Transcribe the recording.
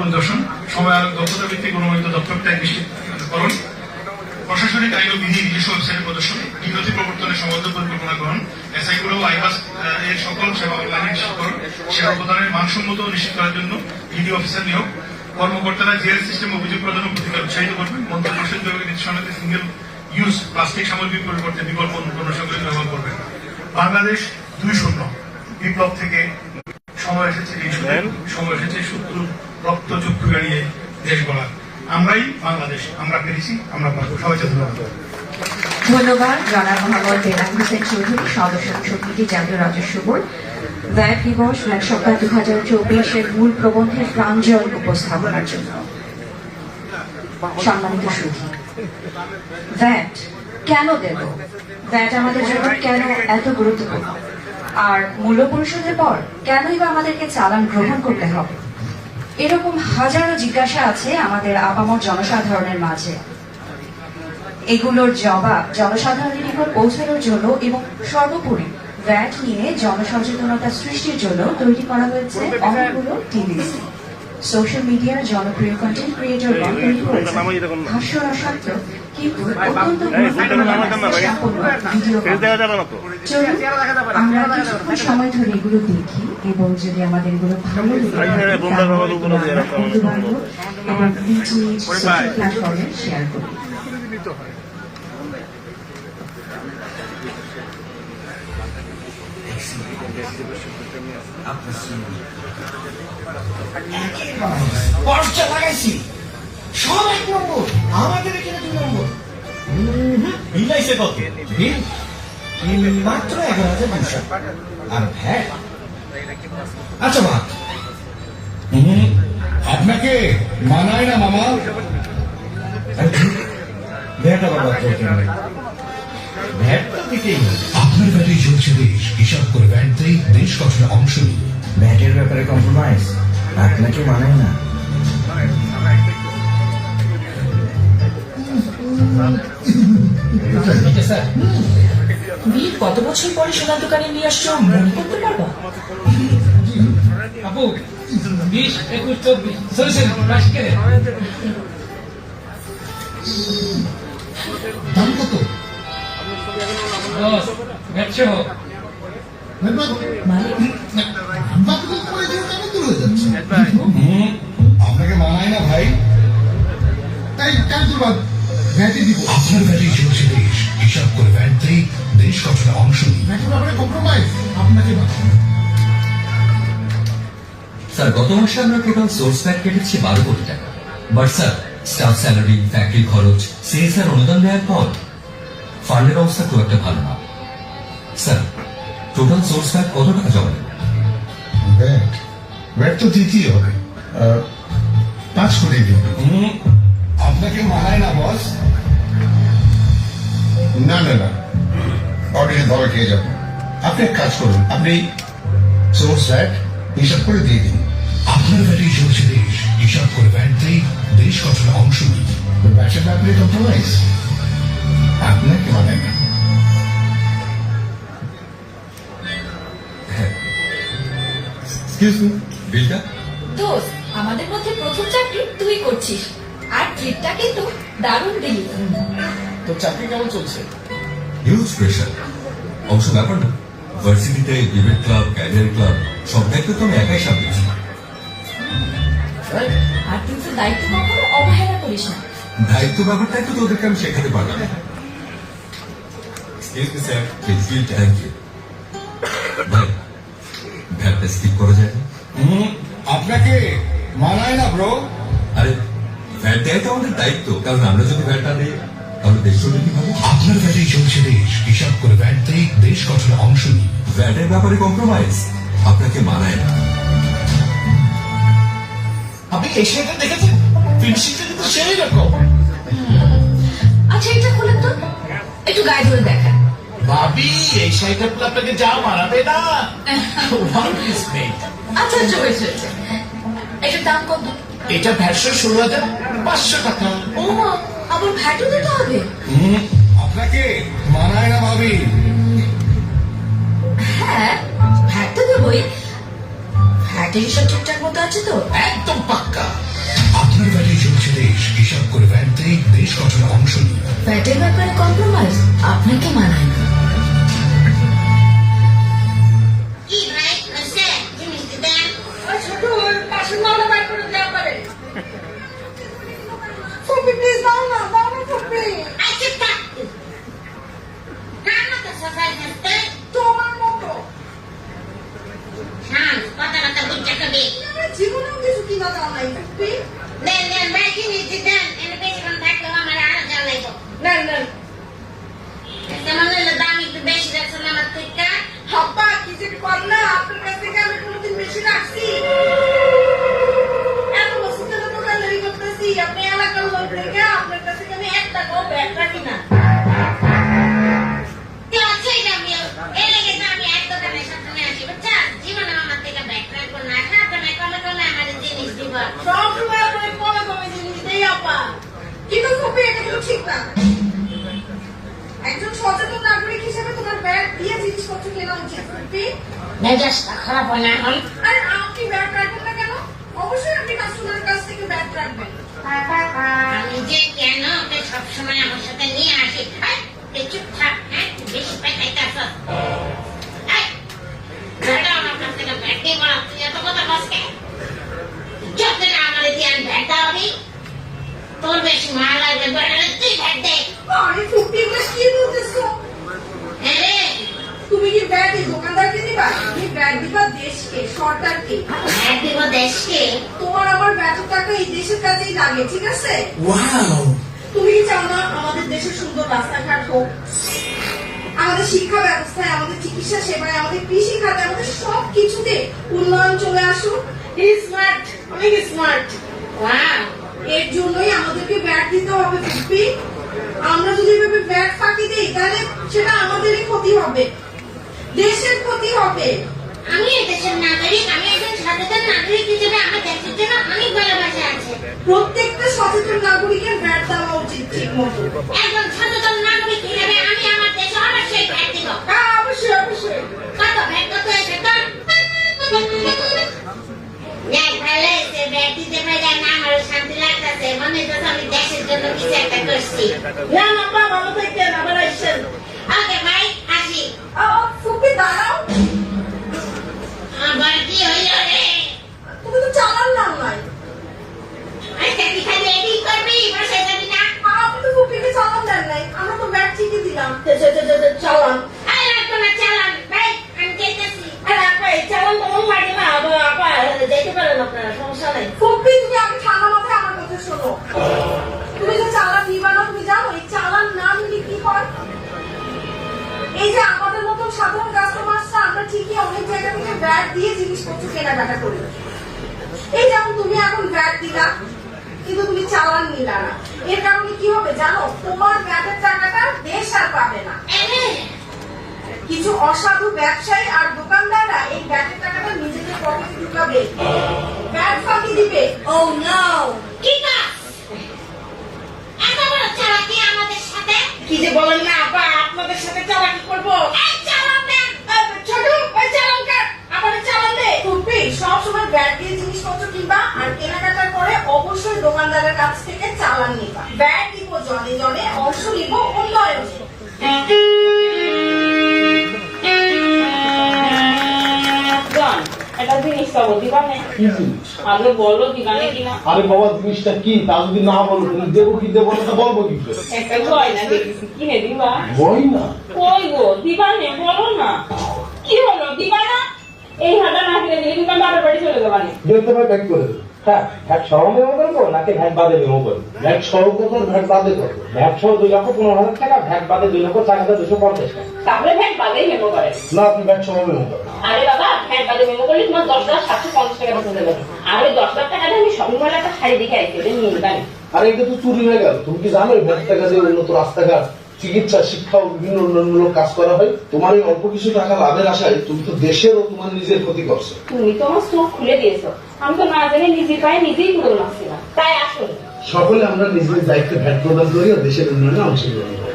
পরিদর্শন সময় আলোক দক্ষতা ভিত্তিক অনুমোদিত দপ্তর ত্যাগ নিশ্চিতকরণ প্রশাসনিক আইন ও বিধি নিজস্ব ওয়েবসাইটে প্রদর্শন নথি প্রবর্তনের সম্বন্ধ পরিকল্পনা গ্রহণ এসআইগুলো আইবাস এর সকল সেবা অনলাইনে নিশ্চিতকরণ সেবা প্রদানের মানসম্মত নিশ্চিত করার জন্য ভিডিও অফিসার নিয়োগ। কর্মকর্তারা জিএল সিস্টেম অভিযোগ প্রদান ও প্রতিকার উৎসাহিত করবেন। মন্ত্রী পরিষদ বিভাগের নির্দেশনাতে সিঙ্গেল ইউজ প্লাস্টিক সামগ্রীর পরিবর্তে বিকল্প পণ্য সামগ্রী ব্যবহার করবেন। বাংলাদেশ দুই শূন্য। বিপ্লব থেকে সময় এসেছে সময় এসেছে শত্রু দেশ আমরাই বাংলাদেশ, আমরা পেরেছি, আমরা সবাইকে ধন্যবাদ। জনাব হোসেন চৌধুরী, সদস্য সমিতি জাতীয় রাজস্ব বোর্ড। ভ্যাট দিবস ভ্যাট সপ্তাহ দু হাজার চব্বিশের মূল প্রবন্ধের প্রাঞ্জল উপস্থাপনার জন্য। সম্মানিত ভ্যাট কেন দেব? ভ্যাট আমাদের জন্য কেন এত গুরুত্বপূর্ণ? আর মূল্য পরিশোধের পর কেনই বা আমাদেরকে চালান গ্রহণ করতে হবে? এরকম হাজারো জিজ্ঞাসা আছে আমাদের আপামর জনসাধারণের মাঝে। এগুলোর জবাব জনসাধারণের নিকট পৌঁছানোর জন্য এবং সর্বোপরি ভ্যাট নিয়ে জনসচেতনতা সৃষ্টির জন্য তৈরি করা হয়েছে অনেকগুলো টিভিসি সোশ্যাল মিডিয়ার জনপ্রিয় কন্টেন্ট ক্রিয়েটরগণ তৈরি করেছেন হাস্যরসাত্মক কিন্তু অত্যন্ত ভিডিও চলুন আমরা কিছুক্ষণ সময় ধরে এগুলো দেখি এবং যদি আমাদের এগুলো ভালো লেগে বন্ধু-বান্ধব এবং সোশ্যাল প্ল্যাটফর্মে শেয়ার করি মাত্র এগারো হাজার দুশো আর ভ্যাট আচ্ছা মা। আপনাকে মানায় না, মামা। চলছে না। ভ্যাট দিতেই আপনার ব্যাটারি চলছে ব্যাপারে কম্প্রোমাইজ আপনাকে মানায় না? বিয়ের কত বছর পরে সোনার দোকানে নিয়ে আসছো? মনে করতে পারবা? আপু বিশ একুশ চব্বিশ সরি সরি বাইশ কে? আপনাকে মানায় না ভাই আপনার ব্যাংকতেই দেশ গঠনে অংশ স্যার গত আমরা টোটাল সোর্স কেটেছি বাট স্যার স্যালারি খরচ অনুদান পর ফান্ডের অবস্থা খুব একটা ভালো না। স্যার টোটাল সোর্স প্যাক কত টাকা জমা ব্যাট ব্যাট তো দিতেই হবে। পাঁচ কোটি দিন। আপনাকে মানায় না বস। না না না। অডিয়ে ধরা খেয়ে যাব। আপনি এক কাজ করুন আপনি সোর্স ব্যাট হিসাব করে দিয়ে দিন। আপনার ব্যাটারি চলছে দেশ হিসাব করে ব্যাংকতেই দেশ গঠনে অংশ নিন ব্যাটের ব্যাপারে কম্প্রোমাইজ আপনাকে মানায় না। এক্সকিউজ মি বিলটা দোস্ত আমাদের মধ্যে প্রথম চাকরি তুই করছিস। আর ট্রিপটা কিন্তু দারুণ দিলি তো চাকরি কেমন চলছে? হিউজ প্রেশার অবশ্য ব্যাপার না ভার্সিটিতে ডিবেট ক্লাব ক্যারিয়ার ক্লাব সব দায়িত্ব তো আমি একাই সামলেছি। আর তুই তো দায়িত্ব কখনো অবহেলা করিস না। দায়িত্ব ব্যাপারটা একটু তোদেরকে আমি শেখাতে পারলাম। Excuse me sir thank you ভ্যাটটা skip করা যায়। আপনাকে মানায় না ব্রো আরে ভ্যাট দেয় তো আমাদের দায়িত্ব। কারণ আমরা যদি ভ্যাট না দিই তাহলে দেশ চলবে কীভাবে? আপনার ব্যাটারি চলছে দেশ। হিসাব করে ব্যাংকতেই দেশ গঠনে অংশ নিন ভ্যাটের ব্যাপারে কম্প্রোমাইজ আপনাকে মানায় না। আপনি এই দেখেছেন? ফিনিশিংটা কিন্তু সেই রকম। আচ্ছা এটা খুলে তো। একটু গায়ে ধরে দেখা ভাবি এই শাড়িটা পুরো আপনাকে যা মানাবে না। ওয়ান পিস মেড আচ্ছা আচ্ছা হয়েছে হয়েছে। এটার দাম কত? এটা ভ্যাটশো ষোলো হাজার পাঁচশো টাকা। ও মা আবার ভ্যাটও দিতে হবে? আপনাকে মানায় না ভাবি। হ্যাঁ ভ্যাট তো দেবই। ভ্যাটের হিসাব ঠিকঠাক মতো আছে তো? একদম পাক্কা। হিসাব করে ভ্যাট দেশ গঠনে অংশ নিই ফ্যাটের ব্যাপারে কম্প্রোমাইজ আপনাকে মানায় না। জিনিসপত্র কেনা উচিত ফুপি মেজাজটা খারাপ হয় না এখন? আর আপনি ব্যাগ রাখবেন না কেন? অবশ্যই আপনি কাস্টমারের কাছ থেকে ব্যাগ রাখবেন। আমি যে কেন ওকে সবসময় আমার সাথে নিয়ে আসি? এই, চুপ থাক হ্যাঁ? বেশি পেটাইতে আমার কি দোকানদারকে দিবা? তুমি ব্যাগ দিবা দেশকে সরকারকে। ব্যাগ দিব দেশকে? তোমার আমার ব্যাটের টাকা এই দেশের কাজেই লাগে ঠিক আছে? ওয়াও তুমি চাও না আমাদের দেশে সুন্দর রাস্তাঘাট হোক? আমাদের শিক্ষা ব্যবস্থায় আমাদের চিকিৎসা সেবায় আমাদের কৃষি খাতে আমাদের সব কিছুতে উন্নয়ন চলে আসুক। স্মার্ট অনেক স্মার্ট এর জন্যই আমাদেরকে ব্যাট দিতে হবে ফুপি আমরা যদি এভাবে ব্যাট ফাঁকি দিই তাহলে সেটা আমাদেরই ক্ষতি হবে। দেশের ক্ষতি হবে। আমি এই দেশের নাগরিক আমি একজন সচেতন নাগরিক হিসেবে আমার দেশের জন্য অনেক ভালোবাসা আছে। প্রত্যেকটা সচেতন নাগরিকের ব্যাট দেওয়া উচিত ঠিক মতো। একজন সচেতন নাগরিক হিসেবে আমি আমার দেশে অবশ্যই ভ্যাট দিব। হ্যাঁ অবশ্যই অবশ্যই। কত ভ্যাট কত ভালো হয়েছে ভ্যাট দিতে পারে না আমার শান্তি লাগতেছে। মনে হচ্ছে আমি দেশের জন্য কিছু একটা করছি। না না ভালো থাকতেন আবার আসছেন ওকে ভাই আসি। ফুপি দাঁড়াও। আবার কি হইল রে? তুমি তো চালান নাম নাই। খালি এডিট করবি? বসে যাবি না? আপনি তো ফুপিকে চালান দেন নাই। আমরা তো ব্যাট ঠিকই দিলাম। চে- চে- চে- চে- চে- চালান। আর লাগতো না চালান। ভাই আমি যেতেছি আরে আপা এই চালান তেমন লাগে না আপা যেতে পারেন আপনারা সমস্যা নেই। ঠিকই অনেক জায়গা দিয়ে জিনিসপত্র কেনাকাটা করি। এই যেমন তুমি এখন ব্যাট দিলা কিন্তু তুমি চালান নিলা না। এর কারণে কি হবে জানো? তোমার ব্যাটের টাকাটা দেশ আর পাবে না। কিছু অসাধু ব্যবসায়ী আর দোকানদাররা এই ব্যাটের টাকাটা নিজেদের পকেটে ঢুকাবে। ব্যাট ফাঁকি দিবে। ও নো কি কাজ এত বড় চালাকি আমাদের সাথে? কি যে বলেন না আপা আপনাদের সাথে চালাকি করব। এই দেন আহ, ছোট ওই চালান কার আমাদের চালান দে তুমি সব সময় ব্যাট দিয়ে জিনিসপত্র কিনবা আর কেনাকাটার পরে অবশ্যই দোকানদারের কাছ থেকে চালান নিবা ব্যাট জনে অংশ নিব উন্নয়নে আরে বাবা জিনিসটা কি? তা যদি না বলো তুমি দেবো কি দেবো না বলব কি দিবা? না কই গো দিবানে বলো না। কি হলো দিবা না? এই হাজার না কিনে দিলে তুমি বাবার বাড়ি চলে যাবা দেখতে পাই ব্যাক করে দেবো। হ্যাঁ ভ্যাট সহ মেমো করব নাকি ভ্যাট বাদে মেমো করব? ভ্যাট সহ কত ভ্যাট বাদে কত ভ্যাট সহ দুই লক্ষ পনেরো হাজার টাকা ভ্যাট বাদে দুই লক্ষ চার হাজার দুশো পঞ্চাশ টাকা। তাহলে ভ্যাট বাদেই মেমো করে। না আপনি ভ্যাট সহ মেমো করেন। আরে বাবা ভ্যাট বাদে মেমো করলে তোমার দশ হাজার সাতশো পঞ্চাশ টাকা বেতন দেবে আর ওই দশ লাখ টাকা দিয়ে আমি শপিং মলে একটা শাড়ি দেখে আইছি ওটা নিয়ে নিবানি আর এটা তো চুরি হয়ে গেল। তুমি কি জানো ভ্যাট টাকা দিয়ে উন্নত রাস্তাঘাট? চিকিৎসা শিক্ষা ও বিভিন্ন উন্নয়নমূলক কাজ করা হয়। তোমার এই অল্প কিছু টাকা লাভের আশায় তুমি তো দেশের ও তোমার নিজের ক্ষতি করছ। তুমি তো আমার চোখ খুলে দিয়েছ। আমি তো না জানি নিজের পায়ে নিজেই পুরো না তাই আসলে সকলে আমরা নিজের দায়িত্বে ভ্যাট প্রদান করি ও দেশের উন্নয়নে অংশগ্রহণ করি।